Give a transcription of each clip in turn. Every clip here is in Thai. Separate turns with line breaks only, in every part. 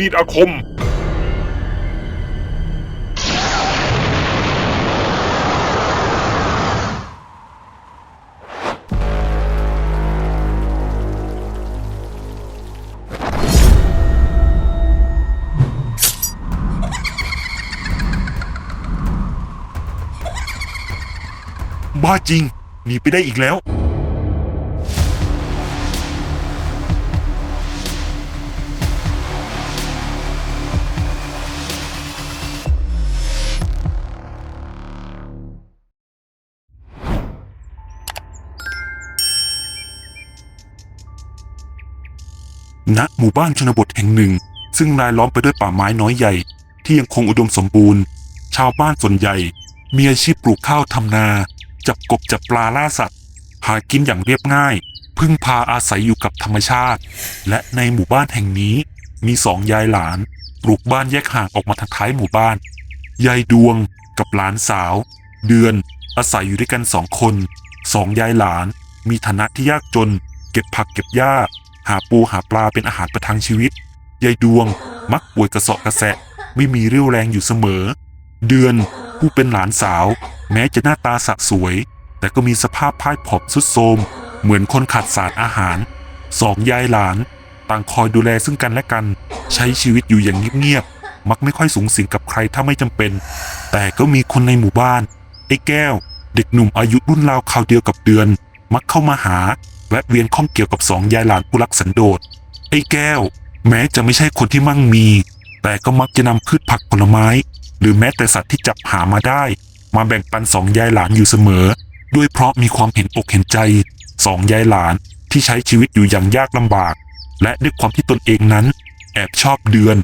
มีดอาคม บ้าจริง หนีไปได้อีกแล้ว ณหมู่บ้านชนบทแห่งหนึ่ง ซึ่งรายล้อมไปด้วยป่าไม้น้อยใหญ่ ที่ยังคงอุดมสมบูรณ์ ชาวบ้านส่วนใหญ่ มีอาชีพปลูกข้าวทำนา จับกบจับปลาล่าสัตว์ หากินอย่างเรียบง่าย พึ่งพาอาศัยอยู่กับธรรมชาติ และในหมู่บ้านแห่งนี้ มีสองยายหลาน ปลูกบ้านแยกห่างออกมาทางท้ายหมู่บ้าน ยายดวงกับหลานสาว เดือน อาศัยอยู่ด้วยกันสองคนสองยายหลาน มีฐานะที่ยากจน เก็บผักเก็บหญ้า หาปูหาปลาเป็นอาหารประทังชีวิต ยายดวงมักป่วยกระเสอบกระแสะ ไม่มีเรี่ยวแรงอยู่เสมอ เดือนผู้เป็นหลานสาว แม้จะหน้าตาสะสวย แต่ก็มีสภาพพ่ายผอมทรุดโทมเหมือนคนขาดสารอาหาร สองยายหลาน ต่างคอยดูแลซึ่งกันและกัน ใช้ชีวิตอยู่อย่างเงียบๆมักไม่ค่อยสูงสิงกับใครถ้าไม่จำเป็น แต่ก็มีคนในหมู่บ้านไอ้แก้ว เด็กหนุ่มอายุรุ่นราวคราวเดียวกับเดือน มักเข้ามาหา แวะเวียนข้องเกี่ยวกับสองยายหลานผู้รักสันโดษไอ้แก้ว แม้จะไม่ใช่คนที่มั่งมี แต่ก็มักจะนำพืชผักผลไม้ หรือแม้แต่สัตว์ที่จับหามาได้ มาแบ่งปันสองยายหลานอยู่เสมอ ด้วยเพราะมีความเห็นอกเห็นใจสองยายหลานที่ใช้ชีวิตอยู่อย่างยากลำบาก และด้วยความที่ตนเองนั้น แอบชอบเดือน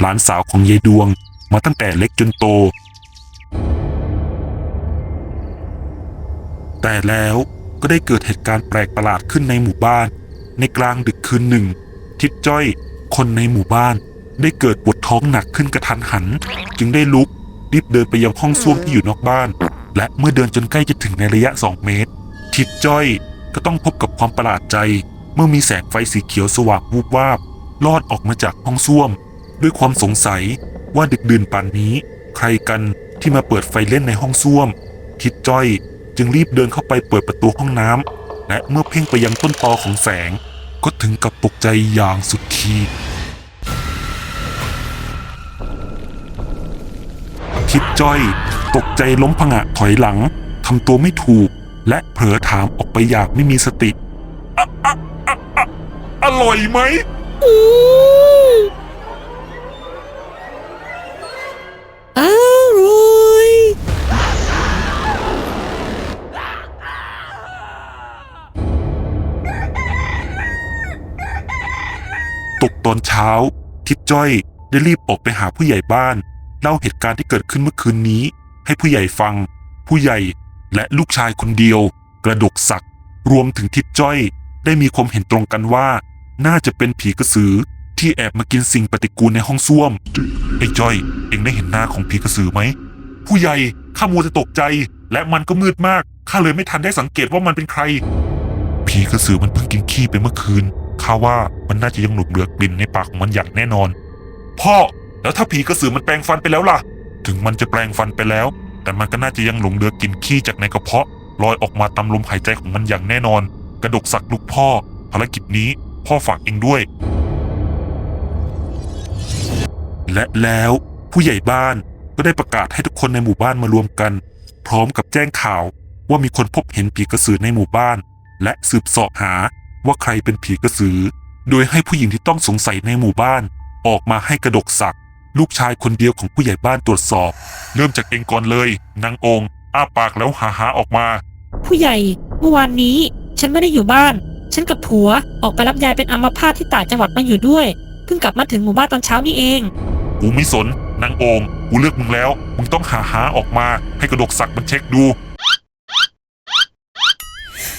หลานสาวของยายดวง มาตั้งแต่เล็กจนโต แต่แล้ว ก็ได้เกิดเหตุการณ์แปลกประหลาดขึ้นในหมู่บ้าน ในกลางดึกคืนหนึ่ง ทิดจ้อย คนในหมู่บ้าน ได้เกิดปวดท้องหนักขึ้นกระทันหัน จึงได้ลุกรีบเดินไปยังห้องส้วมที่อยู่นอกบ้าน และเมื่อเดินจนใกล้จะถึงในระยะ 2 เมตร ทิดจ้อยก็ต้องพบกับความประหลาดใจ เมื่อมีแสงไฟสีเขียวสว่างวูบวาบลอดออกมาจากห้องส้วม ด้วยความสงสัยว่าดึกดื่นป่านนี้ ใครกันที่มาเปิดไฟเล่นในห้องส้วม ทิดจ้อย จึงรีบเดินเข้าไปเปิดประตูห้องน้ำและเมื่อเพ่งไปยังต้นตอของแสง ก็ถึงกับตกใจอย่างสุดขีดทิดจ้อย ตกใจล้มผงะถอยหลังทำตัวไม่ถูก และเผลอถามออกไปอย่างไม่มีสติอออออร่อยไหม ช้า ทิดจ้อยได้รีบออกไปหาผู้ใหญ่บ้านเล่าเหตุการณ์ที่เกิดขึ้นเมื่อคืนนี้ ให้ผู้ใหญ่ฟัง ผู้ใหญ่และลูกชายคนเดียว กระดกศักรวมถึงทิดจ้อย ได้มีความเห็นตรงกันว่า น่าจะเป็นผีกระสือที่แอบมากินสิ่งปฏิกูลในห้องส้วมไอ้จ้อย เองได้เห็นหน้าของผีกระสือไหมผู้ใหญ่ข้ามัวจะตกใจ และมันก็มืดมากข้าเลยไม่ทันได้สังเกตว่ามันเป็นใคร ผีกระสือมันเพิ่งกินขี้ไปเมื่อคืน ข้าว่ามันน่าจะยังหลงเหลือกลิ่นในปากของมันอย่างแน่นอน พ่อแล้วถ้าผีกระสือมันแปลงฟันไปแล้วล่ะ ถึงมันจะแปลงฟันไปแล้ว แต่มันก็น่าจะยังหลงเหลือกลิ่นขี้จากในกระเพาะลอยออกมาตามลมหายใจของมันอย่างแน่นอน กระดกสักลูกพ่อ ภารกิจนี้พ่อฝากเองด้วย และแล้วผู้ใหญ่บ้านก็ได้ประกาศให้ทุกคนในหมู่บ้านมารวมกัน พร้อมกับแจ้งข่าวว่ามีคนพบเห็นผีกระสือในหมู่บ้าน และสืบสอบหา ว่าใครเป็นผีกระสือ โดยให้ผู้หญิงที่ต้องสงสัยในหมู่บ้าน ออกมาให้กระดกศักดิ์ลูกชายคนเดียวของผู้ใหญ่บ้านตรวจสอบ เริ่มจากเองก่อนเลยนางองค์ อ้าปากแล้วหาหาออกมา
ผู้ใหญ่เมื่อวานนี้ ฉันไม่ได้อยู่บ้าน ฉันกับผัวออกไปรับยายเป็นอัมพาตที่ต่างจังหวัดมาอยู่ด้วยเพิ่งกลับมาถึงหมู่บ้านตอนเช้านี่เอง
กูไม่สนนางองค์กูเลือกมึงแล้วมึงต้องหาหาออกมา ให้กระดกศักดิ์มันเช็คดู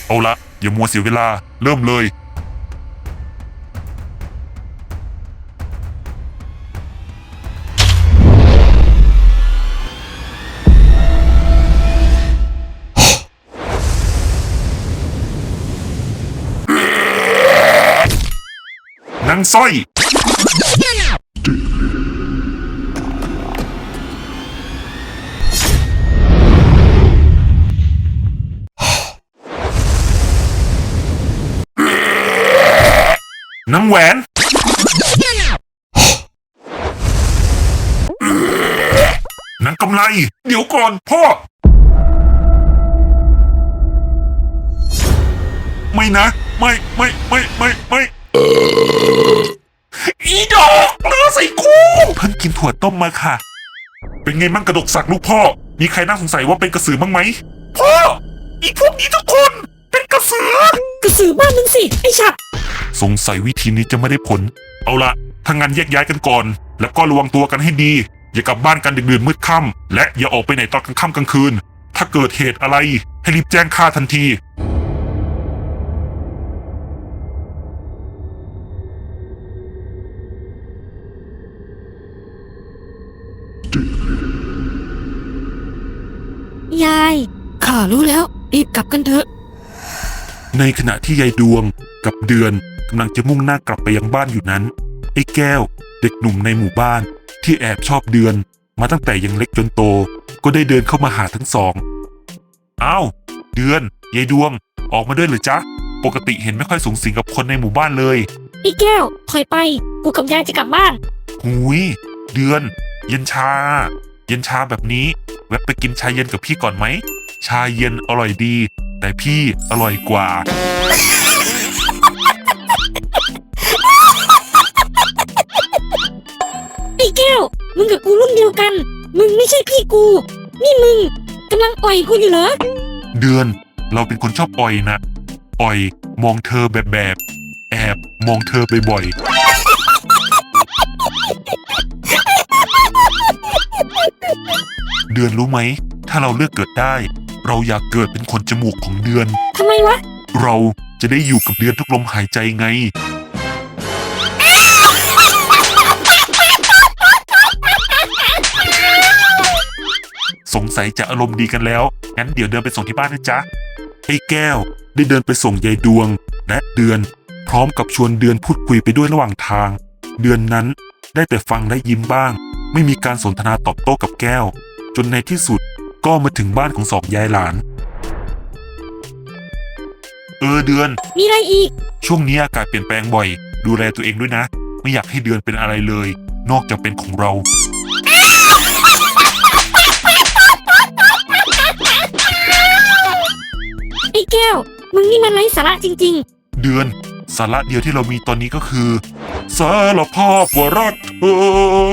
เอาละ อย่ามัวเสียเวลา เริ่มเลยนางสร้อย น้ำแหวน นังกำไร เดี๋ยวก่อนพ่อ ไม่นะ ไม่ไม่ไม่ไม่ไม่อีดอกเลือใส่กูเพิ่งกินถั่วต้มมาค่ะ เป็นไงมั่งกระดกสักลูกพ่อ มีใครน่าสงสัยว่าเป็นกระสือบ้างไหมพ่ออีพวกนี้ทุกคน เป็นกระสือ
กระสือบ้านมึงสิ ไอ้ฉัด
สงสัยวิธีนี้จะไม่ได้ผล เอาละถ้างานแยกย้ายกันก่อน แล้วก็ระวังตัวกันให้ดี อย่ากลับบ้านกันดึกดื่นมืดค่ำและอย่าออกไปไหนตอนกลางค่ำกลางคืน ถ้าเกิดเหตุอะไรให้รีบแจ้งข้าทันที
ยายข้ารู้แล้วรีบกลับกันเถอะ
ในขณะที่ยายดวงกับเดือน กำลังจะมุ่งหน้ากลับไปยังบ้านอยู่นั้น ไอ้แก้ว เด็กหนุ่มในหมู่บ้าน ที่แอบชอบเดือน มาตั้งแต่ยังเล็กจนโต ก็ได้เดินเข้ามาหาทั้งสองอ้าวเดือนยายดวง ออกมาด้วยเหรือจ๊ะ ปกติเห็นไม่ค่อยสูงสิงกับคนในหมู่บ้านเลย
ไอ้แก้วถอยไปกูกับยายจะกลับบ้าน
หุยเดือน เย็นชา เย็นชาแบบนี้ แวะไปกินชาเย็นกับพี่ก่อนไหม ชาเย็นอร่อยดี แต่พี่อร่อยกว่า
แก้ว มึงกับกูรุ่นเดียวกัน มึงไม่ใช่พี่กู นี่มึงกำลังอ่อยกูอยู่เหรอ
เดือน เราเป็นคนชอบอ่อยนะอ่อยมองเธอแบบแบบ แอบมองเธอบ่อยๆเดือนรู้ไหม ถ้าเราเลือกเกิดได้ เราอยากเกิดเป็นคนจมูกของเดือน
ทำไมวะ
เราจะได้อยู่กับเดือนทุกลมหายใจไง สงสัยจะอารมณ์ดีกันแล้ว งั้นเดี๋ยวเดินไปส่งที่บ้านนะจ๊ะไอ้แก้วได้เดินไปส่งยายดวง และเดือน พร้อมกับชวนเดือนพูดคุยไปด้วยระหว่างทาง เดือนนั้นได้แต่ฟังและยิ้มบ้าง ไม่มีการสนทนาตอบโต้กับแก้ว จนในที่สุดก็มาถึงบ้านของสองยายหลาน เออเดือน
มีอะไรอีก
ช่วงนี้อากาศเปลี่ยนแปลงบ่อย ดูแลตัวเองด้วยนะ ไม่อยากให้เดือนเป็นอะไรเลย นอกจากเป็นของเรา
แก้ว มึงนี่มันไร้สาระจริง
เดือน สาระเดียวที่เรามีตอนนี้ก็คือ สารภาพว่ารักเธอ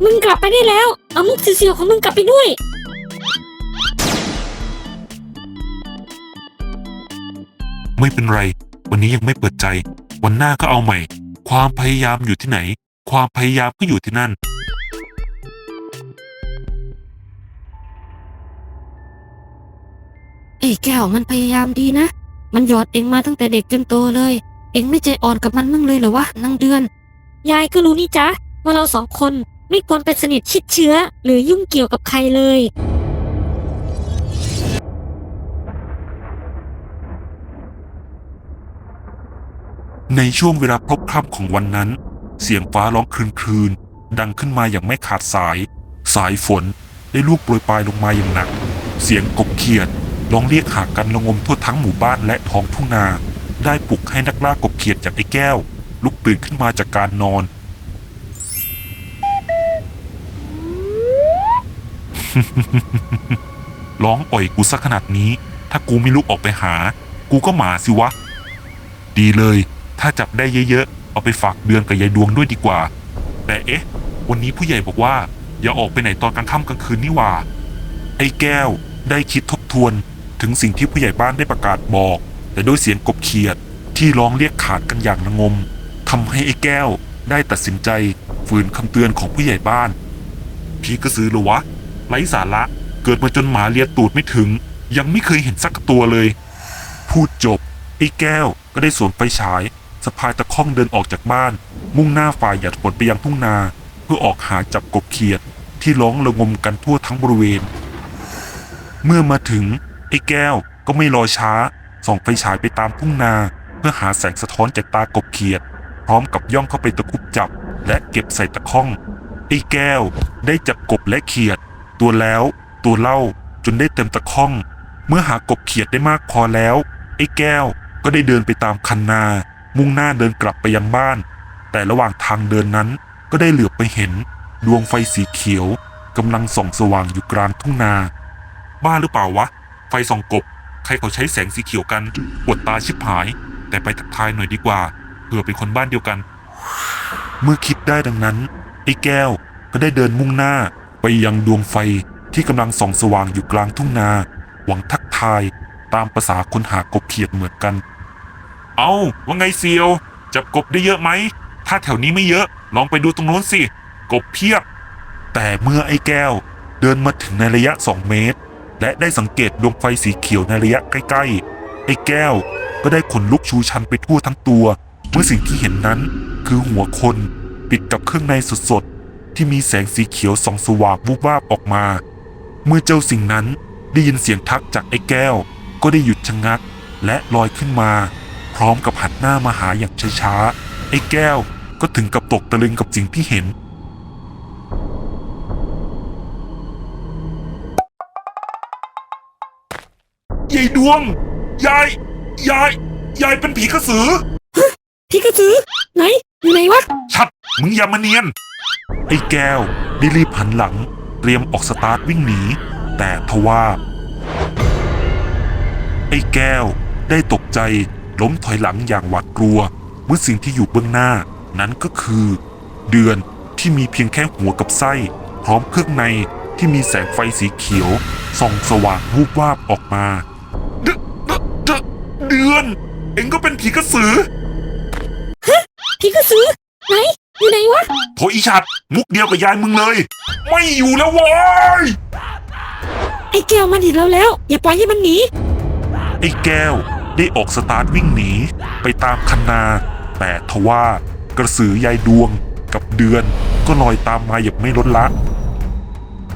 ๆ มึงกลับไปได้แล้ว เอามุกเสียวๆของมึงกลับไปด้วย
ไม่เป็นไร วันนี้ยังไม่เปิดใจ วันหน้าก็เอาใหม่ ความพยายามอยู่ที่ไหน ความพยายามก็อยู่ที่นั่น
ไอ้แก้วมันพยายามดีนะ มันหยอดเองมาตั้งแต่เด็กจนโตเลย เองไม่ใจอ่อนกับมันมั่งเลยเหรอวะนางเดือน ยายก็รู้นี่จ๊ะว่าเราสองคนไม่ควรไปสนิทชิดเชื้อ หรือยุ่งเกี่ยวกับใครเลย
ในช่วงเวลาพลบค่ำของวันนั้น เสียงฟ้าร้องครืนๆดังขึ้นมาอย่างไม่ขาดสาย สายฝนได้ลูกโปรยปลายลงมาอย่างหนัก เสียงกบเขียดร้องเรียกหากันระงมทั่วทั้งหมู่บ้านและท้องทุ่งนา ได้ปลุกให้นักล่ากบเขียดจากไอ้แก้ว ลุกตื่นขึ้นมาจากการนอน ร้องอ่อยกูซะขนาดนี้ ถ้ากูไม่ลุกออกไปหา กูก็หมาสิวะ ดีเลย ถ้าจับได้เยอะๆ เอาไปฝากเดือนกับยายดวงด้วยดีกว่า แต่เอ๊ะ วันนี้ผู้ใหญ่บอกว่า อย่าออกไปไหนตอนกลางค่ำกลางคืนนี่หว่า ไอ้แก้วได้คิดทบทวนถึงสิ่งที่ผู้ใหญ่บ้านได้ประกาศบอก แต่ด้วยเสียงกบเขียดที่ร้องเรียกขาดกันอย่างระงมทำให้ไอ้แก้วได้ตัดสินใจฝืนคำเตือนของผู้ใหญ่บ้าน พี่กระสือเหรอวะไร้สาระเกิดมาจนหมาเลียตูดไม่ถึง ยังไม่เคยเห็นสักตัวเลย พูดจบไอ้แก้วก็ได้สวมไฟฉาย สะพายตะข้องเดินออกจากบ้าน มุ่งหน้าฝ่ายหยัดฝนไปยังทุ่งนา เพื่อออกหาจับกบเขียด ที่ร้องระงมกันทั่วทั้งบริเวณ เมื่อมาถึงไอ้แก้วก็ไม่รอช้า ส่องไฟฉายไปตามทุ่งนา เพื่อหาแสงสะท้อนจากตากบเขียด พร้อมกับย่องเข้าไปตะคุบจับ และเก็บใส่ตะข้องไอ้แก้วได้จับกบและเขียด ตัวแล้วตัวเล่าจนได้เต็มตะข้อง เมื่อหากบเขียดได้มากพอแล้ว ไอ้แก้วก็ได้เดินไปตามคันนา มุ่งหน้าเดินกลับไปยังบ้าน แต่ระหว่างทางเดินนั้นก็ได้เหลือบไปเห็น ดวงไฟสีเขียวกำลังส่องสว่างอยู่กลางทุ่งนา บ้าหรือเปล่าวะ ไฟส่องกบ ใครเขาใช้แสงสีเขียวกันปวดตาชิบหาย แต่ไปทักทายหน่อยดีกว่าเผื่อเป็นคนบ้านเดียวกัน เมื่อคิดได้ดังนั้นไอ้แก้วก็ได้เดินมุ่งหน้าไปยังดวงไฟที่กำลังส่องสว่างอยู่กลางทุ่งนา หวังทักทายตามภาษาคนหากบเขียดเหมือนกัน เอาว่าไงเซียว จับกบได้เยอะไหม ถ้าแถวนี้ไม่เยอะลองไปดูตรงโน้นสิ กบเพียบ แต่เมื่อไอ้แก้ว เดินมาถึงในระยะ 2 เมตร และได้สังเกตดวงไฟสีเขียวในระยะใกล้ๆ ไอ้แก้วก็ได้ขนลุกชูชันไปทั่วทั้งตัว เมื่อสิ่งที่เห็นนั้นคือหัวคนปิดกับเครื่องในสดๆ ที่มีแสงสีเขียวส่องสว่างวูบวาบออกมา เมื่อเจ้าสิ่งนั้นได้ยินเสียงทักจากไอ้แก้ว ก็ได้หยุดชะงักและลอยขึ้นมา พร้อมกับหันหน้ามาหาอย่างช้าๆ ไอ้แก้วก็ถึงกับตกตะลึงกับสิ่งที่เห็น ยายดวง ยาย ยาย ยายเป็นผีกระสือ
พี่กระสือไหนอยู่ไหนวะ
ชัด มึงอย่ามาเนียน ไอ้แก้วได้รีบหันหลัง เตรียมออกสตาร์ทวิ่งหนี แต่ทว่า ไอ้แก้วได้ตกใจ ล้มถอยหลังอย่างหวาดกลัว เมื่อสิ่งที่อยู่เบื้องหน้า นั้นก็คือ เดือนที่มีเพียงแค่หัวกับไส้ พร้อมเครื่องในที่มีแสงไฟสีเขียวส่องสว่างวูบวาบออกมา เดเดเดเดือน เอ็งก็เป็นผีกระสือ
พี่กระสือไหนอยู่ไหนวะ
โถอีชัดมุกเดียวกับยายมึงเลย ไม่อยู่แล้วโว้ย
ไอ้แก้วมันเห็นเราแล้ว อย่าปล่อยให้มันหนี
ไอ้แก้ว ได้ออกสตาร์ทวิ่งหนีไปตามคันนา แต่ทว่ากระสือยายดวงกับเดือนก็ลอยตามมาอย่างไม่ลดละ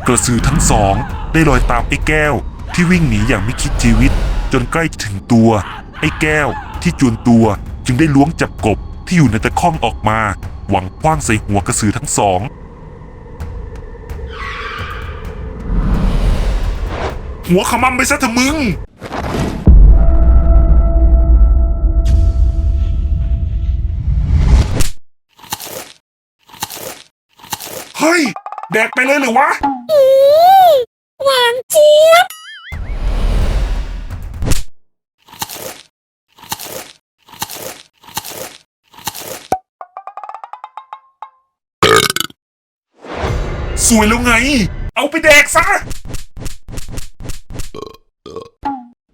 กระสือทั้งสองได้ลอยตามไอ้แก้วที่วิ่งหนีอย่างไม่คิดชีวิต จนใกล้ถึงตัว ไอ้แก้วที่จวนตัวจึงได้ล้วงจับกบที่อยู่ในตะข้องออกมา หวังคว้างใส่หัวกระสือทั้งสอง หัวขมำไปซะเถอะมึง ฮ้ย แดกไปเลยเหรือวะ
หวานเจี๊ยบ
สวยแล้วไง เอาไปแดกซะ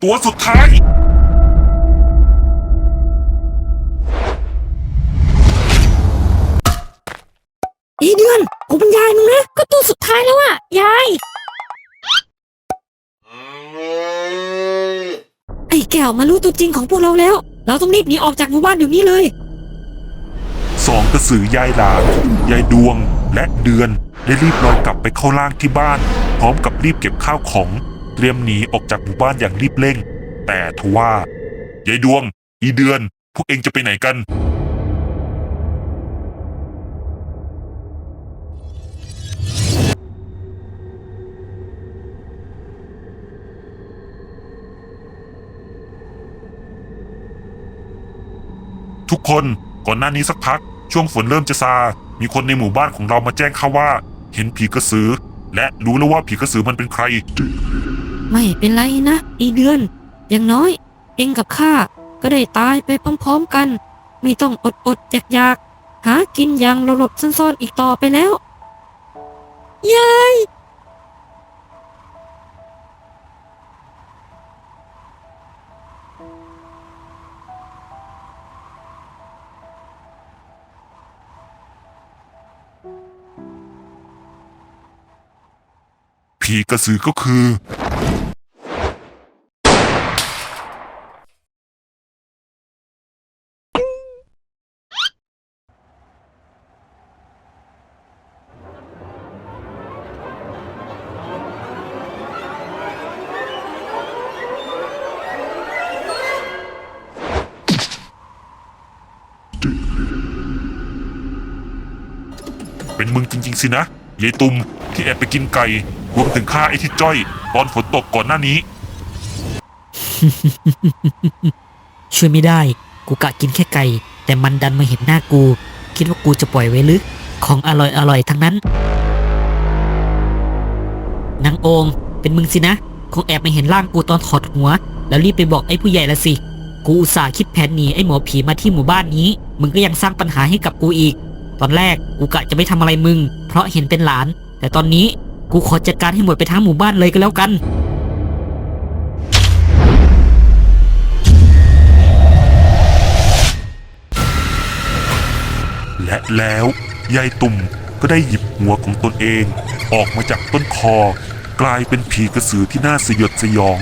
ตัวสุดท้าย
กูเป็นยายมึงนะ ก็ตัวสุดท้ายแล้วอะยาย ไอ้แก้วมารู้ตัวจริงของพวกเราแล้ว เราต้องรีบหนีออกจากหมู่บ้านเดี๋ยวนี้เลย
สองกระสือยายหลานยายดวงและเดือนได้รีบลอยกลับไปเข้าล่างที่บ้าน พร้อมกับรีบเก็บข้าวของ เตรียมหนีออกจากหมู่บ้านอย่างรีบเร่ง แต่ทว่ายายดวง อีเดือน พวกเองจะไปไหนกัน ทุกคนก่อนหน้านี้สักพัก ช่วงฝนเริ่มจะซา มีคนในหมู่บ้านของเรามาแจ้งข้าว่า เห็นผีกระสือ และรู้แล้วว่าผีกระสือมันเป็นใคร
ไม่เป็นไรนะอีเดือน อย่างน้อย เองกับข้าก็ได้ตายไปพร้อมๆกัน ไม่ต้องอดอดๆอยากๆหากินอย่างหลบๆซ่อนๆอีกต่อไปแล้วยาย
ผีกระสือก็คือ เป็นมึงจริง ๆ สินะยายตุมที่แอบไปกินไก่ รวมถึงฆ่าไอ้ที่จ้อย ตอนฝนตกก่อนหน้านี้
ช่วยไม่ได้ กูกะกินแค่ไก่ แต่มันดันมาเห็นหน้ากู คิดว่ากูจะปล่อยไว้หรือของอร่อยอร่อยๆทั้งนั้นนางโองเป็นมึงสินะ คงแอบมาเห็นร่างกูตอนถอดหัว แล้วรีบไปบอกไอ้ผู้ใหญ่ละสิ กูอุตส่าห์คิดแผนหนีไอ้หมอผีมาที่หมู่บ้านนี้ มึงก็ยังสร้างปัญหาให้กับกูอีก ตอนแรกกูกะจะไม่ทำอะไรมึง เพราะเห็นเป็นหลาน แต่ตอนนี้ กูขอจัดการให้หมดไปทั้งหมู่บ้านเลยก็แล้วกัน
และแล้วยายตุ่มก็ได้หยิบหัวของตนเอง ออกมาจากต้นคอ กลายเป็นผีกระสือที่น่าสยดสยอง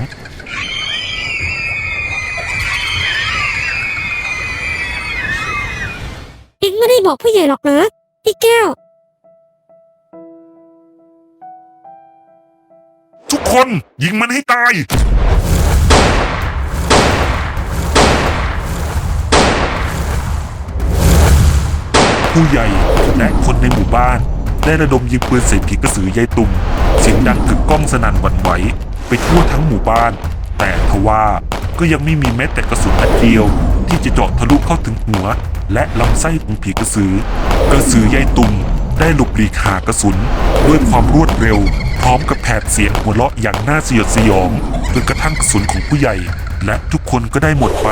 เองไม่ได้บอกผู้ใหญ่หรอกเหรอไอ้แก้ว
คน ยิงมันให้ตาย ผู้ใหญ่และคนในหมู่บ้าน ได้ระดมยิงปืนใส่ผีกระสือยายตุ่มเสียงดังกึกก้องสนั่นหวั่นไหว ไปทั่วทั้งหมู่บ้าน แต่ทว่าก็ยังไม่มีแม้แต่กระสุนนัดเดียว ที่จะเจาะทะลุเข้าถึงหัว และลำไส้ของผีกระสือ กระสือยายตุ่ม ได้หลบหลีกหากระสุน ด้วยความรวดเร็ว พร้อมกับแผดเสียงหัวเราะอย่างน่าสยดสยองจนกระทั่งกระสุนของผู้ใหญ่ และทุกคนก็ได้หมดไป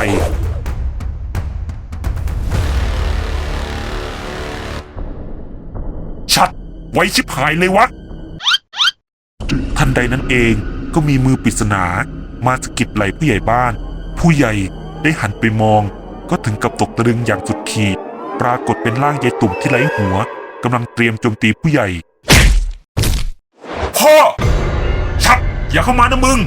ชัด ไว้ชิบหายเลยวะ ทันใดนั้นเองก็มีมือปริศนา มาสะกิดไหลผู้ใหญ่บ้าน ผู้ใหญ่ได้หันไปมอง ก็ถึงกับตกตะลึงอย่างสุดขีด ปรากฏเป็นร่างยายตุ่มที่ไร้หัว กำลังเตรียมโจมตีผู้ใหญ่ พ่อ ชัดอย่าเข้ามานะมึง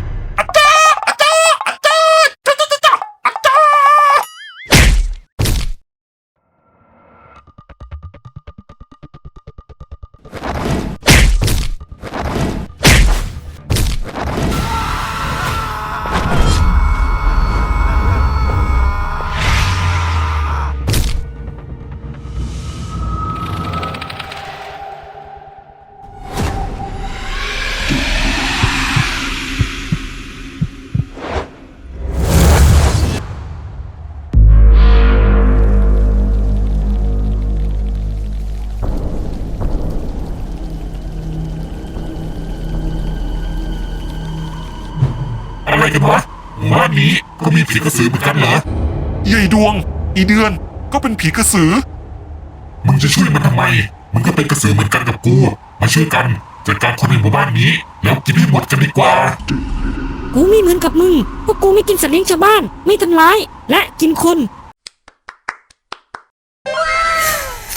มู่บ้านนี้ก็มีผีกระสือเหมือนกันเหรอ
ยายดวง อีเดือน ก็เป็นผีกระสือ
มึงจะช่วยมันทำไม มึงก็เป็นกระสือเหมือนกันกับกู มาช่วยกันจัดการคนในหมู่บ้านนี้ แล้วกินให้หมดกันดีกว่า
กูไม่เหมือนกับมึงเพราะกูไม่กินสัตว์เลี้ยงชาวบ้าน ไม่ทำร้าย และกินคน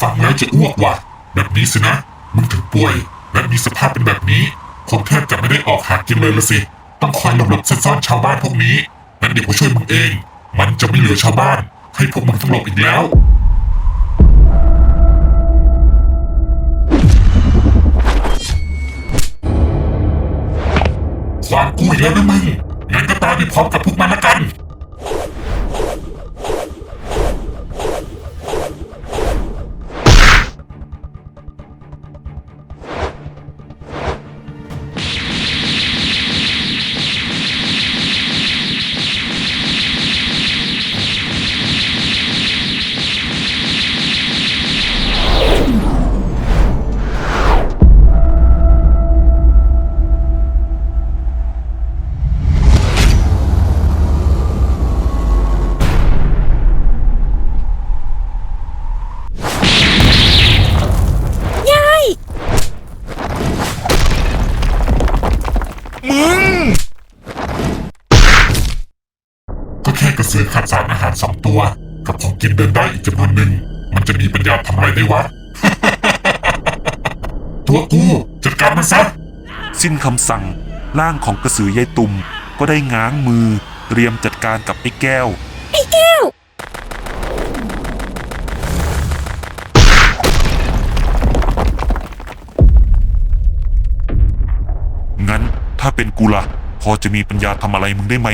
ฟังแล้วจะอ้วกว่ะ แบบนี้สินะ มึงถึงป่วย และมีสภาพเป็นแบบนี้คงแทบจะไม่ได้ออกหากินเลยละสิ ต้องคอยหลบหลบซ่อนชาวบ้านพวกนี้งั้นเดี๋ยวผมช่วยมึงเอง มันจะไม่เหลือชาวบ้าน ให้พวกมึงต้องหลบอีกแล้ว ความกูอีกแล้วนะมึงงั้นก็ตายไปพร้อมกับพวกมันละกัน ก็แค่กระสือขาดสารอาหารสองตัว กับของกินเดินได้อีกจำนวนหนึ่ง มันจะมีปัญญาทำอะไรได้วะ ตัวกูจัดการมันซะ
สิ้นคำสั่งร่างของกระสือยายตุ่มก็ได้ง้างมือ เตรียมจัดการกับไอ้แก้ว
ไอ้แก้ว
งั้นถ้าเป็นกูละพอจะมีปัญญาทำอะไรมึงได้ไหม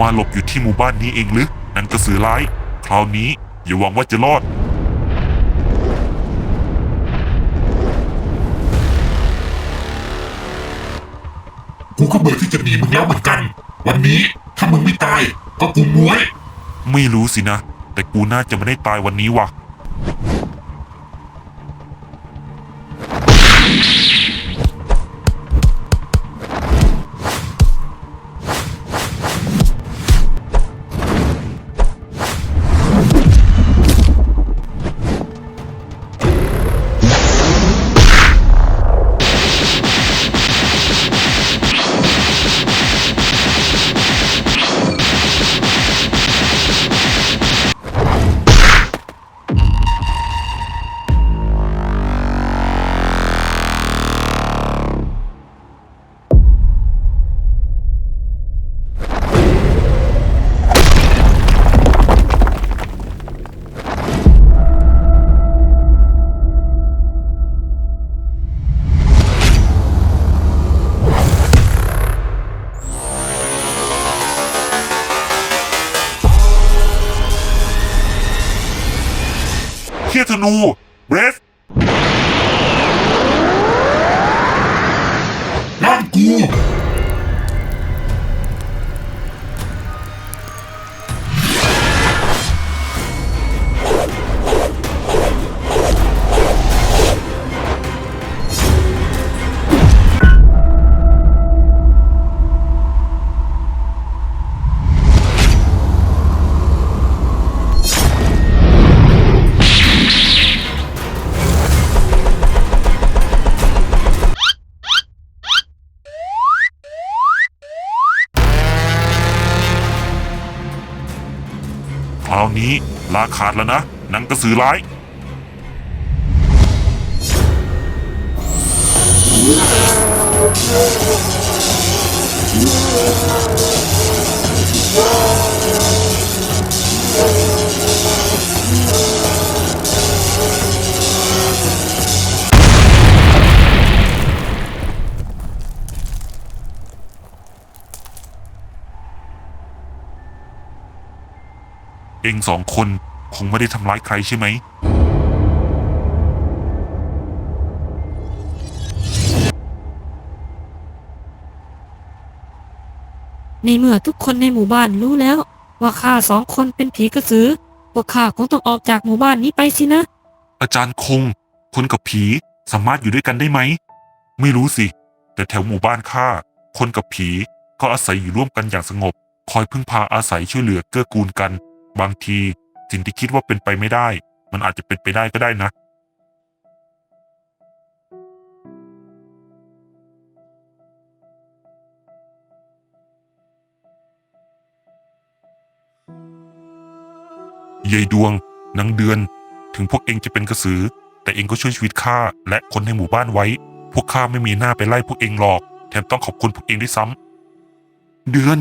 มาหลบอยู่ที่หมู่บ้านนี้เองหรือนังกระสือร้าย คราวนี้อย่าหวังว่าจะรอด
กูก็เบื่อที่จะหนีมึงแล้วเหมือนกัน วันนี้ถ้ามึงไม่ตาย ก็กูมวย
ไม่รู้สินะ แต่กูน่าจะไม่ได้ตายวันนี้ว่ะ เลาขาดแล้วนะนังกระสือร้าย เองสองคนคงไม่ได้ทำร้ายใครใช่ไหม
ในเมื่อทุกคนในหมู่บ้านรู้แล้ว ว่าข้าสองคนเป็นผีกระสือพวกข้าคงต้องออกจากหมู่บ้านนี้ไปสินะ
อาจารย์คง คนกับผีสามารถอยู่ด้วยกันได้ไหม ไม่รู้สิ แต่แถวหมู่บ้านข้าคนกับผีก็อาศัยอยู่ร่วมกันอย่างสงบ คอยพึ่งพาอาศัยช่วยเหลือเกื้อกูลกัน บางทีสิ่งที่คิดว่าเป็นไปไม่ได้ มันอาจจะเป็นไปได้ก็ได้นะ ยายดวงนางเดือน ถึงพวกเองจะเป็นกระสือ แต่เองก็ช่วยชีวิตข้าและคนในหมู่บ้านไว้ พวกข้าไม่มีหน้าไปไล่พวกเองหรอก แถมต้องขอบคุณพวกเองด้วยซ้ำเดือน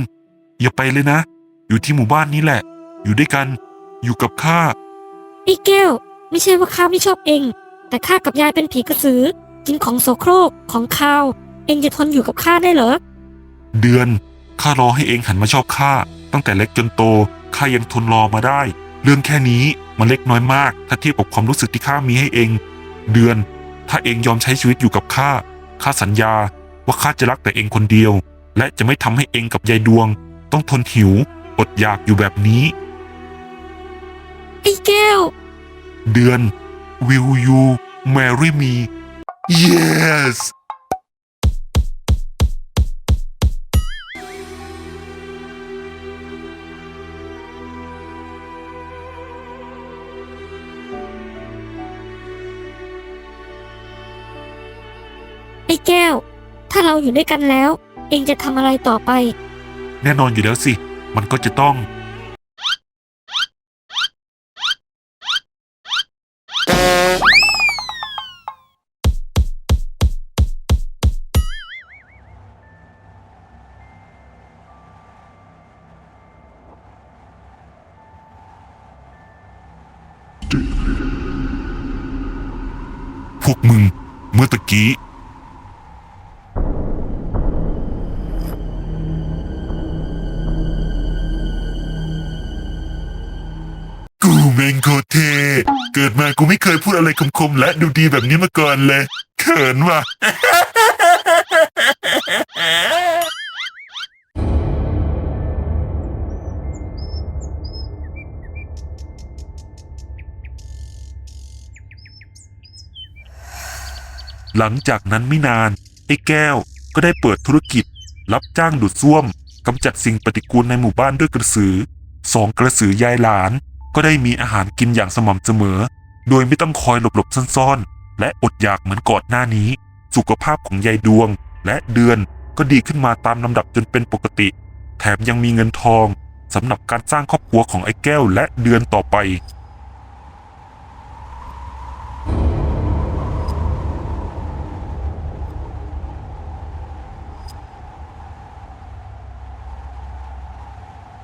อย่าไปเลยนะ อยู่ที่หมู่บ้านนี้แหละ อยู่ด้วยกัน อยู่กับข้า
ไอ้แก้ว ไม่ใช่ว่าข้าไม่ชอบเอง แต่ข้ากับยายเป็นผีกระสือ กินของโสโครกของข้าว เองจะทนอยู่กับข้าได้เหรอ
เดือน ข้ารอให้เองหันมาชอบข้า ตั้งแต่เล็กจนโต ข้ายังทนรอมาได้ เรื่องแค่นี้มันเล็กน้อยมาก ถ้าเทียบกับความรู้สึกที่ข้ามีให้เอง เดือน ถ้าเองยอมใช้ชีวิตอยู่กับข้า ข้าสัญญาว่าข้าจะรักแต่เองคนเดียว และจะไม่ทำให้เองกับยายดวง ต้องทนหิว อดอยากอยู่แบบนี้
ไอ้แก้ว
เดือน Will you marry me Yes
ไอ้แก้ว ถ้าเราอยู่ด้วยกันแล้ว เองจะทำอะไรต่อไป
แน่นอนอยู่แล้วสิ มันก็จะต้องากูไม่เคยพูดอะไรคมๆ และดูดีแบบนี้มาก่อนเลย เขินว่ะ หลังจากนั้นไม่นาน ไอ้แก้วก็ได้เปิดธุรกิจ รับจ้างดูดซ่วมกำจัดสิ่งปฏิกูลในหมู่บ้านด้วยกระสือสองกระสือยายหลาน ก็ได้มีอาหารกินอย่างสม่ำเสมอ โดยไม่ต้องคอยหลบๆซ่อนๆ และอดอยากเหมือนก่อนหน้านี้ สุขภาพของยายดวง และเดือนก็ดีขึ้นมาตามลำดับจนเป็นปกติ แถมยังมีเงินทองสำหรับการสร้างครอบครัวของไอ้แก้วและเดือนต่อไป